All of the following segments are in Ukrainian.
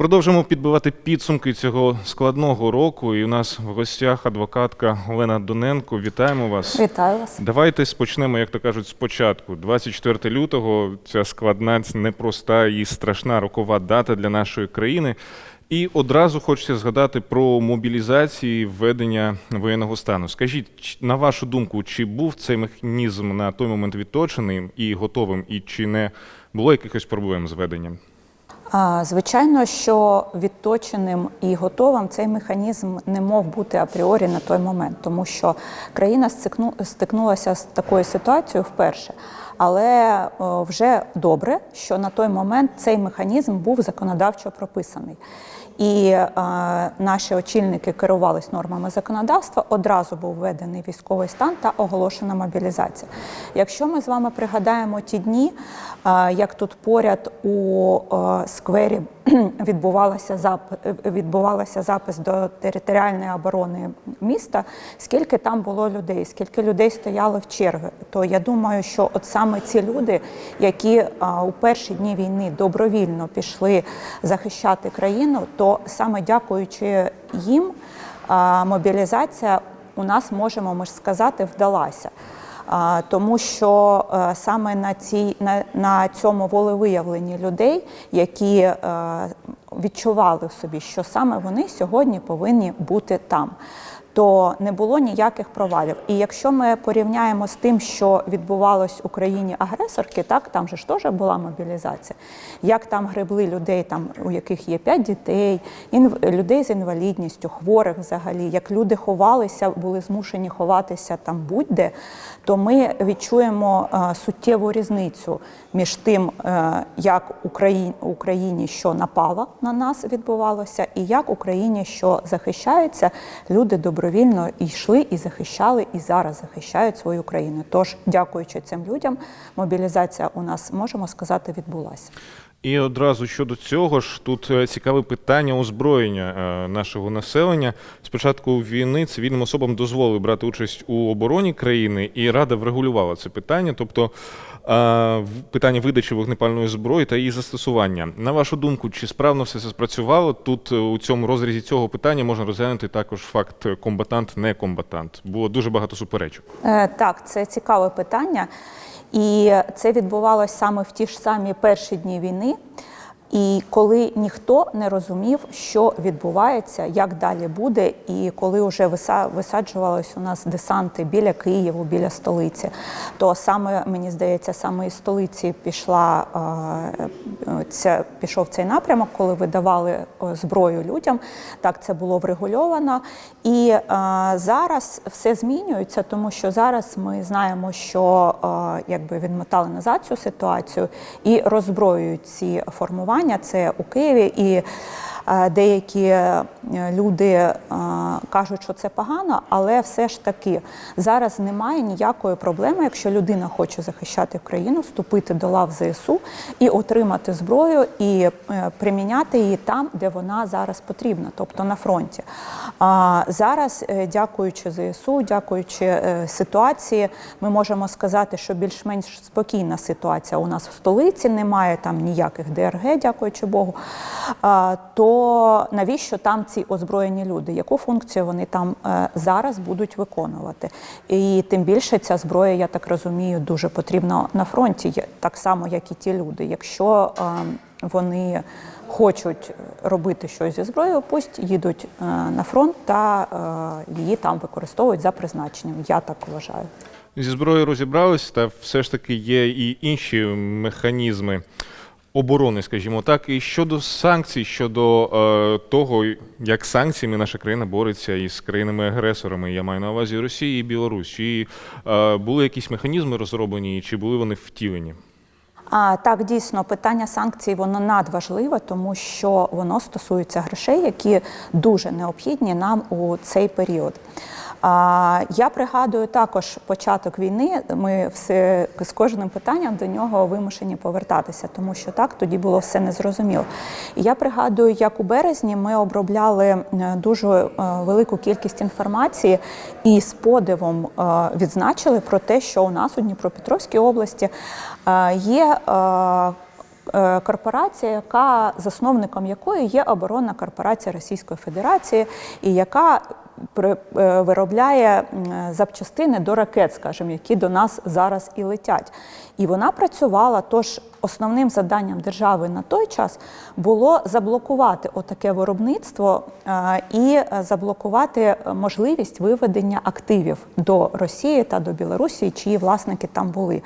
Продовжимо підбивати підсумки цього складного року. І у нас в гостях адвокатка Олена Доненко. Вітаємо вас. Вітаю вас. Давайте спочнемо, як то кажуть, спочатку. 24 лютого ця складна, непроста і страшна рокова дата для нашої країни. І одразу хочеться згадати про мобілізацію введення воєнного стану. Скажіть, на вашу думку, чи був цей механізм на той момент відточеним і готовим, і чи не було якихось проблем з введенням? Звичайно, що відточеним і готовим цей механізм не мов бути апріорі на той момент, тому що країна стикнулася з такою ситуацією вперше. Але вже добре, що на той момент цей механізм був законодавчо прописаний. І е, наші очільники керувались нормами законодавства. Одразу був введений військовий стан та оголошена мобілізація. Якщо ми з вами пригадаємо ті дні, е, як тут поряд у е, сквері відбувалося зап... відбувалося запис до територіальної оборони міста, скільки там було людей, скільки людей стояло в черги, то я думаю, що от саме ці люди, які у перші дні війни добровільно пішли захищати країну, то саме дякуючи їм, мобілізація у нас можемо ми ж сказати вдалася. Тому що е, саме на цій на, на цьому волевиявленні людей, які е, відчували в собі, що саме вони сьогодні повинні бути там, то не було ніяких провалів. І якщо ми порівняємо з тим, що відбувалось в Україні агресорки, так там же ж теж була мобілізація. Як там гребли людей, там у яких є п'ять дітей, інв... людей з інвалідністю, хворих взагалі, як люди ховалися, були змушені ховатися там будь-де, то ми відчуємо е, суттєву різницю між тим, е, як Україні, Україні, що напала на нас, відбувалося, і як Україні, що захищається, люди добровільно йшли і захищали, і зараз захищають свою країну. Тож, дякуючи цим людям, мобілізація у нас можемо сказати відбулася. І одразу щодо цього ж тут е, цікаве питання озброєння е, нашого населення. Спочатку війни цивільним особам дозволили брати участь у обороні країни, і Рада врегулювала це питання, тобто е, питання видачі вогнепальної зброї та її застосування. На вашу думку, чи справно все це спрацювало? Тут у цьому розрізі цього питання можна розглянути також факт комбатант-не комбатант. Було дуже багато суперечок. Так, це цікаве питання. І це відбувалося саме в ті ж самі перші дні війни. І коли ніхто не розумів, що відбувається, як далі буде, і коли вже виса- висаджувались у нас десанти біля Києва, біля столиці, то саме мені здається, саме із столиці пішла ця, пішов цей напрямок, коли видавали зброю людям. Так це було врегульовано. І зараз все змінюється, тому що зараз ми знаємо, що якби відмотали назад цю ситуацію і роззброюють ці формування. Це у Києві і. Е, Деякі е, люди е, кажуть, що це погано, але все ж таки зараз немає ніякої проблеми, якщо людина хоче захищати країну, вступити до лав ЗСУ і отримати зброю і приміняти її там, де вона зараз потрібна, тобто на фронті. Зараз, дякуючи ЗСУ, дякуючи ситуації, ми можемо сказати, що більш-менш спокійна ситуація у нас в столиці, немає там ніяких ДРГ, дякуючи Богу. А, Навіщо там ці озброєні люди? Яку функцію вони там е, зараз будуть виконувати? І тим більше ця зброя, я так розумію, дуже потрібна на фронті, так само, як і ті люди. Якщо е, вони хочуть робити щось зі зброєю, пусть їдуть е, на фронт та її там використовують за призначенням. Я так вважаю. Зі зброєю розібрались, та все ж таки є і інші механізми оборони, скажімо так. І щодо санкцій, щодо е, того, як санкціями наша країна бореться із країнами-агресорами, я маю на увазі Росії і Білорусь. Чи е, були якісь механізми розроблені, чи були вони втілені? А так дійсно питання санкцій воно надважливе, тому що воно стосується грошей, які дуже необхідні нам у цей період. А, я пригадую також початок війни. Ми все з кожним питанням до нього вимушені повертатися, тому що так тоді було все незрозуміло. І я пригадую, як у березні ми обробляли е, дуже е, велику кількість інформації і з подивом е, відзначили про те, що у нас у Дніпропетровській області є. корпорація, яка засновником якої є оборонна корпорація Російської Федерації, і яка виробляє запчастини до ракет, скажімо, які до нас зараз і летять. І вона працювала. Тож основним завданням держави на той час було заблокувати отаке виробництво е, і е, заблокувати можливість виведення активів до Росії та до Білорусі, чиї власники там були.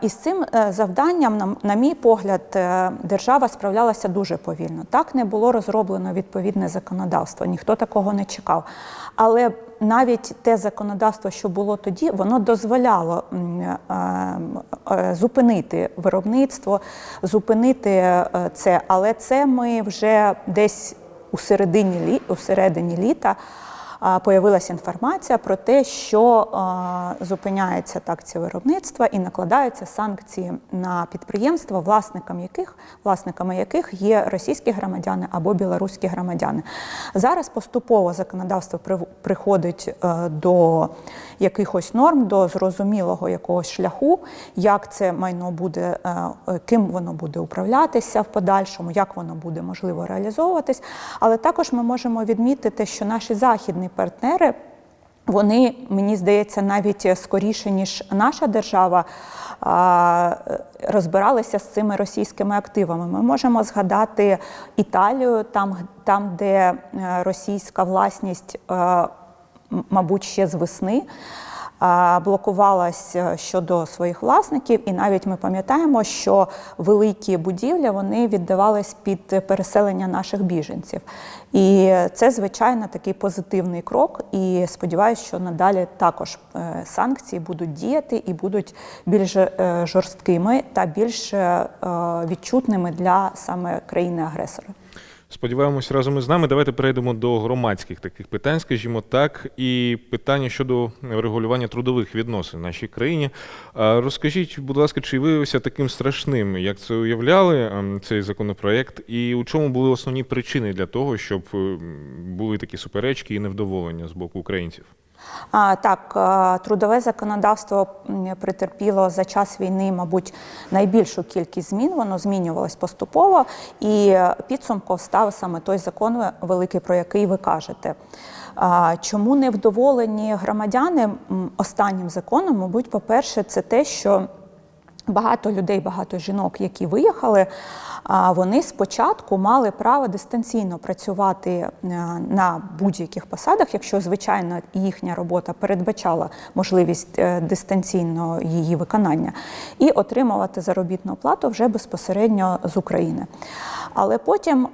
І з цим е, завданням, на- мій погляд, е, держава справлялася дуже повільно. Так не було розроблено відповідне законодавство, ніхто такого не чекав. Але навіть те законодавство, що було тоді, воно дозволяло е, зупинити виробництво, зупинити це. Але це ми вже десь у середині, у середині літа появилася інформація про те, що зупиняється так ці виробництва і накладаються санкції на підприємства, власникам яких власниками яких є російські громадяни або білоруські громадяни. Зараз поступово законодавство приходить е, до якихось норм, до зрозумілого якогось шляху, як це майно буде, е, ким воно буде управлятися в подальшому, як воно буде можливо реалізовуватись. Але також ми можемо відмітити, що наші західні партнери. Вони, мені здається, навіть скоріше, ніж наша держава, розбиралися з цими російськими активами. Ми можемо згадати Італію, там, там де е, російська власність, е, мабуть, ще з весни. А, Блокувалась е, щодо своїх власників, і навіть ми пам'ятаємо, що великі будівлі вони віддавались під переселення наших біженців. І це, звичайно, такий позитивний крок. І сподіваюся, що надалі також е, санкції будуть діяти і будуть більш е, жорсткими та більш відчутними для саме країни-агресора. Сподіваємось, разом із нами. Давайте перейдемо до громадських таких питань, скажімо так, і питання щодо регулювання трудових відносин в нашій країні. Розкажіть, будь ласка, чи виявився таким страшним, як це уявляли ем, цей законопроект, і у чому були основні причини для того, щоб ем, були такі суперечки і невдоволення з боку українців? Так, е, трудове законодавство претерпіло за час війни, мабуть, найбільшу кількість змін. Воно змінювалось поступово, і е, підсумком став саме той закон великий, про який ви кажете. Чому невдоволені громадяни останнім законом? Мабуть, по-перше, це те, що Багато людей, багато жінок, які виїхали, вони спочатку мали право дистанційно працювати е, на будь-яких посадах, якщо звичайно їхня робота передбачала можливість е, дистанційного її виконання, і отримувати заробітну плату вже безпосередньо з України. Але потім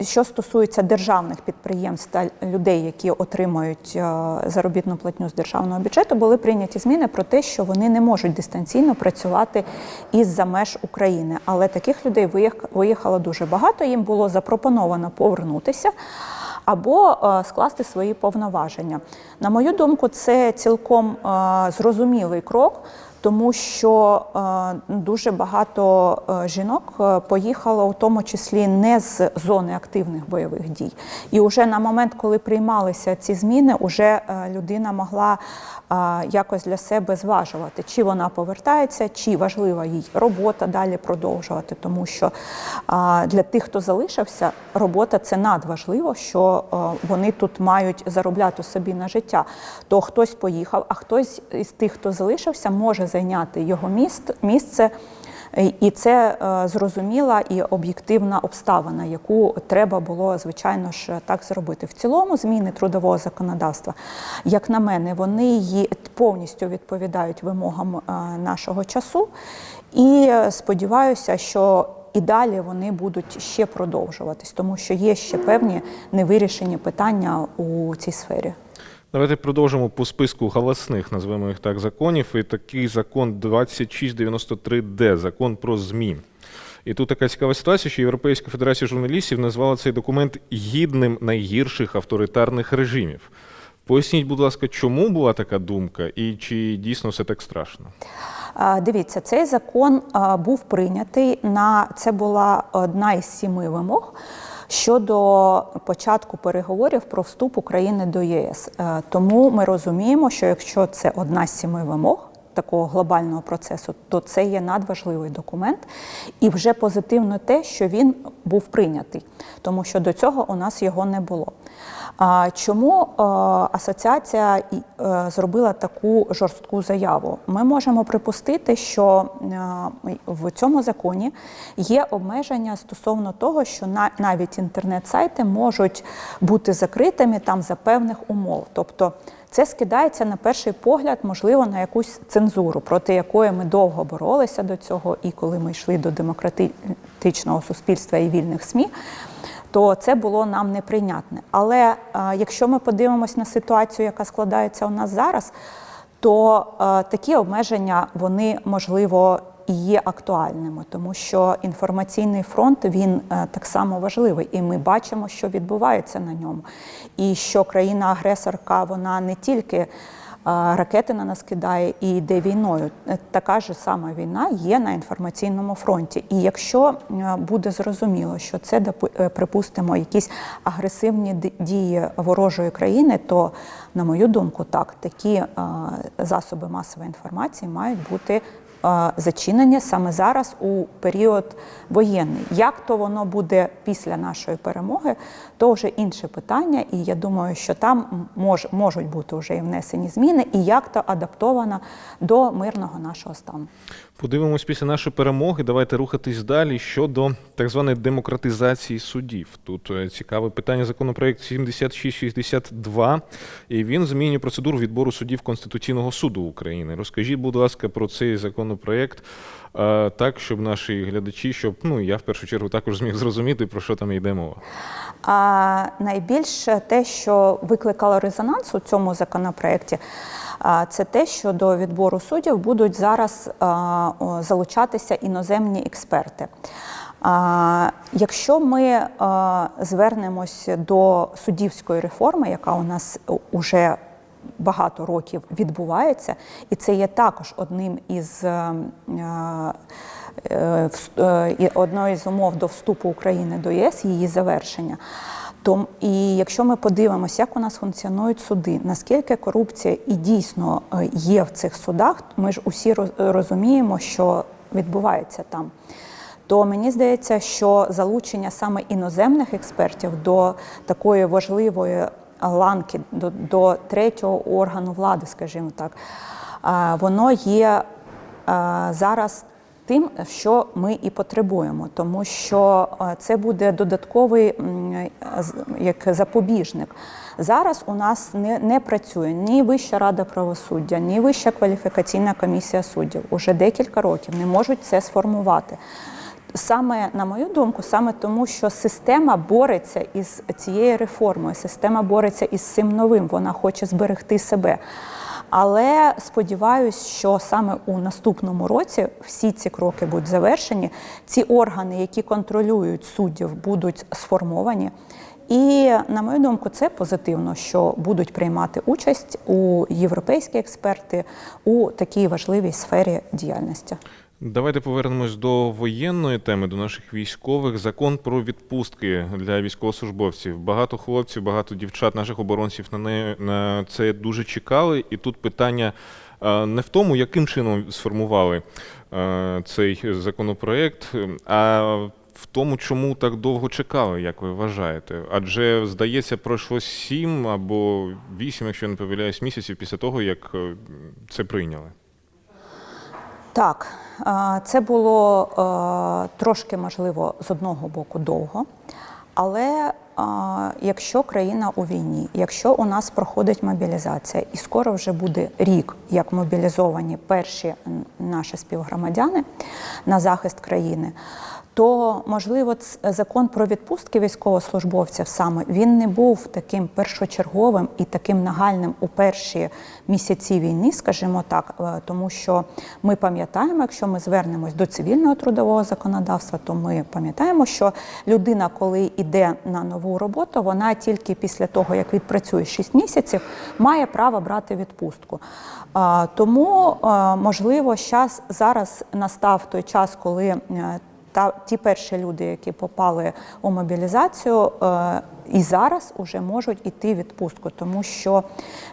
що стосується державних підприємств та людей, які отримують е, заробітну платню з державного бюджету, були прийняті зміни про те, що вони не можуть дистанційно працювати із-за меж України. Але таких людей виїхало дуже багато. Їм було запропоновано повернутися. Або е, скласти свої повноваження. На мою думку, це цілком е, зрозумілий крок, тому що е, дуже багато е, жінок е, поїхало, у тому числі не з зони активних бойових дій. І вже на момент, коли приймалися ці зміни, вже людина могла якось для себе зважувати, чи вона повертається, чи важлива їй робота далі продовжувати. Тому що для тих, хто залишився, робота це надважливо, що вони тут мають заробляти собі на життя. То хтось поїхав, а хтось із тих, хто залишився, може зайняти його місце. І- це е, зрозуміла і об'єктивна обставина, яку треба було, звичайно ж, так зробити. В цілому зміни трудового законодавства, як на мене, вони повністю відповідають вимогам е, нашого часу. І е, сподіваюся, що і далі вони будуть ще продовжуватись, тому що є ще певні невирішені питання у цій сфері. Давайте продовжимо по списку галасних, назвемо їх так, законів. І такий закон 2693Д, закон про ЗМІ. І тут така цікава ситуація, що Європейська федерація журналістів назвала цей документ гідним найгірших авторитарних режимів. Поясніть, будь ласка, чому була така думка, і чи дійсно все так страшно? Дивіться, цей закон був прийнятий на це була одна із сіми вимог щодо початку переговорів про вступ України до ЄС. Е, Тому ми розуміємо, що якщо це одна з сіми вимог, такого глобального процесу, то це є надважливий документ. І вже позитивно те, що він був прийнятий, тому що до цього у нас його не було. Чому асоціація е, зробила таку жорстку заяву? Ми можемо припустити, що е, в цьому законі є обмеження стосовно того, що навіть інтернет-сайти можуть бути закритими там за певних умов. Тобто це скидається на перший погляд, можливо, на якусь цензуру, проти якої ми довго боролися до цього, і коли ми йшли до демократичного суспільства і вільних СМІ то це було нам неприйнятне. Але е, якщо ми подивимось на ситуацію, яка складається у нас зараз, то е, такі обмеження вони можливо і є актуальними, тому що інформаційний фронт він е, так само важливий, і ми бачимо, що відбувається на ньому, і що країна-агресорка вона не тільки ракети на нас кидає і йде війною. Е, Така ж сама війна є на інформаційному фронті. І якщо е, буде зрозуміло, що це е, припустимо якісь агресивні дії ворожої країни, то на мою думку, так такі е, засоби масової інформації мають бути. Зачинені саме зараз у період воєнний. Як то воно буде після нашої перемоги, то вже інше питання. І я думаю, що там мож, можуть бути вже і внесені зміни, і як то адаптовано до мирного нашого стану. Подивимось після нашої перемоги. Давайте рухатись далі щодо так званої демократизації судів. Тут е, цікаве питання законопроект 7662, і він змінює процедуру відбору суддів Конституційного суду України. Розкажіть, будь ласка, про цей законопроект е, так, щоб наші глядачі, щоб ну я в першу чергу також зміг зрозуміти, про що там йде мова. А найбільше те, що викликало резонанс у цьому законопроекті, це те, що до відбору суддів будуть зараз залучатися іноземні експерти. Якщо ми звернемось до суддівської реформи, яка у нас уже багато років відбувається, і це є також одним із е, е, одною з умов до вступу України до ЄС, її завершення. Том, і якщо ми подивимося, як у нас функціонують суди, наскільки корупція і дійсно е, є в цих судах, ми ж усі розуміємо, що відбувається там. То мені здається, що залучення саме іноземних експертів до такої важливої ланки, до, до третього органу влади, скажімо так, воно є зараз тим, що ми і потребуємо, тому що е, це буде додатковий як запобіжник. Зараз у нас не, не працює ні Вища рада правосуддя, ні Вища кваліфікаційна комісія суддів. Уже декілька років не можуть це сформувати. Саме на мою думку, саме тому, що система бореться із цією реформою, система бореться із цим новим, вона хоче зберегти себе. Але сподіваюся, що саме у наступному році всі ці кроки будуть завершені. Ці органи, які контролюють суддів, будуть сформовані. І на мою думку, це позитивно, що будуть приймати участь у європейські експерти у такій важливій сфері діяльності. Давайте повернемось до воєнної теми, до наших військових. Закон про відпустки для військовослужбовців. Багато хлопців, багато дівчат, наших оборонців на неї на це дуже чекали. І тут питання е, не в тому, яким чином сформували е, цей законопроект, а в тому, чому так довго чекали, як ви вважаєте? Адже здається, пройшло сім або вісім, якщо я не помиляюсь, місяців після того, як е, це прийняли. Так, це було е, трошки можливо з одного боку довго, але якщо країна у війні, якщо у нас проходить мобілізація, і скоро вже буде рік, як мобілізовані перші наші співгромадяни на захист країни. То можливо, закон про відпустки військовослужбовців саме він не був таким першочерговим і таким нагальним у перші місяці війни, скажімо так, е, тому що ми пам'ятаємо, якщо ми звернемось до цивільного трудового законодавства, то ми пам'ятаємо, що людина, коли йде на нову роботу, вона тільки після того, як відпрацює 6 місяців, має право брати відпустку. Тому, е, можливо, зараз настав той час, коли е, та ті перші люди, які попали у мобілізацію, е, і зараз вже можуть іти відпустку, тому що,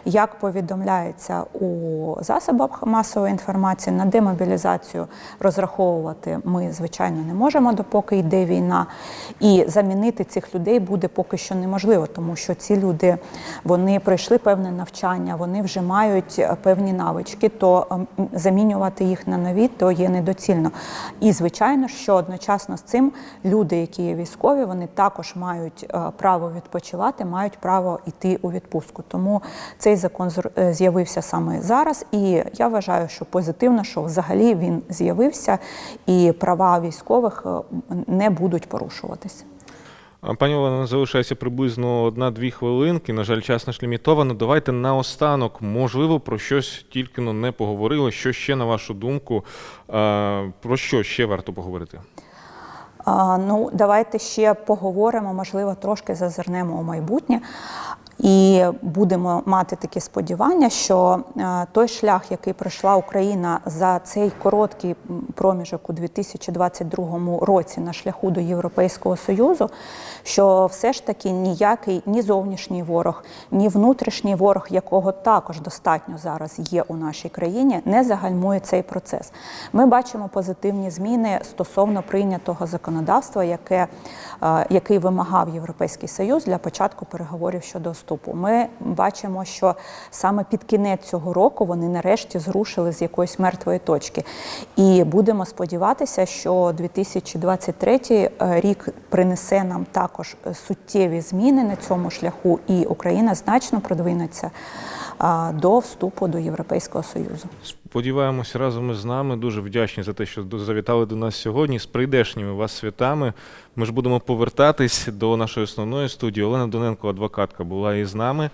як повідомляється у засобах масової інформації, на демобілізацію розраховувати ми, звичайно, не можемо, допоки йде війна. І замінити цих людей буде поки що неможливо, тому що ці люди вони пройшли певне навчання, вони вже мають е, певні навички, то ем, замінювати їх на нові то є недоцільно. І звичайно, що одночасно з цим люди, які є військові, вони також мають е, право відпочивати, мають право йти у відпустку. Тому цей закон е, з'явився саме зараз, і я вважаю, що позитивно, що взагалі він з'явився, і права військових е, не будуть порушуватися. Пані Олено, залишається приблизно одна-дві хвилинки. На жаль, час наш лімітовано. Давайте наостанок, можливо, про щось тільки не поговорили. Що ще, на вашу думку, про що ще варто поговорити? Ну, давайте ще поговоримо, можливо, трошки зазирнемо у майбутнє. І будемо мати такі сподівання, що е, той шлях, який пройшла Україна за цей короткий проміжок у 2022 році на шляху до Європейського Союзу, що все ж таки ніякий ні зовнішній ворог, ні внутрішній ворог, якого також достатньо зараз є у нашій країні, не загальмує цей процес. Ми бачимо позитивні зміни стосовно прийнятого законодавства, яке, е, який вимагав Європейський Союз для початку переговорів щодо вступу. Ми бачимо, що саме під кінець цього року вони нарешті зрушили з якоїсь мертвої точки. І будемо сподіватися, що 2023 рік принесе нам також суттєві зміни на цьому шляху, і Україна значно продвинеться до вступу до Європейського Союзу. Сподіваємося, разом із нами. Дуже вдячні за те, що завітали до нас сьогодні. З прийдешніми вас святами. Ми ж будемо повертатись до нашої основної студії. Олена Доненко, адвокатка, була із нами.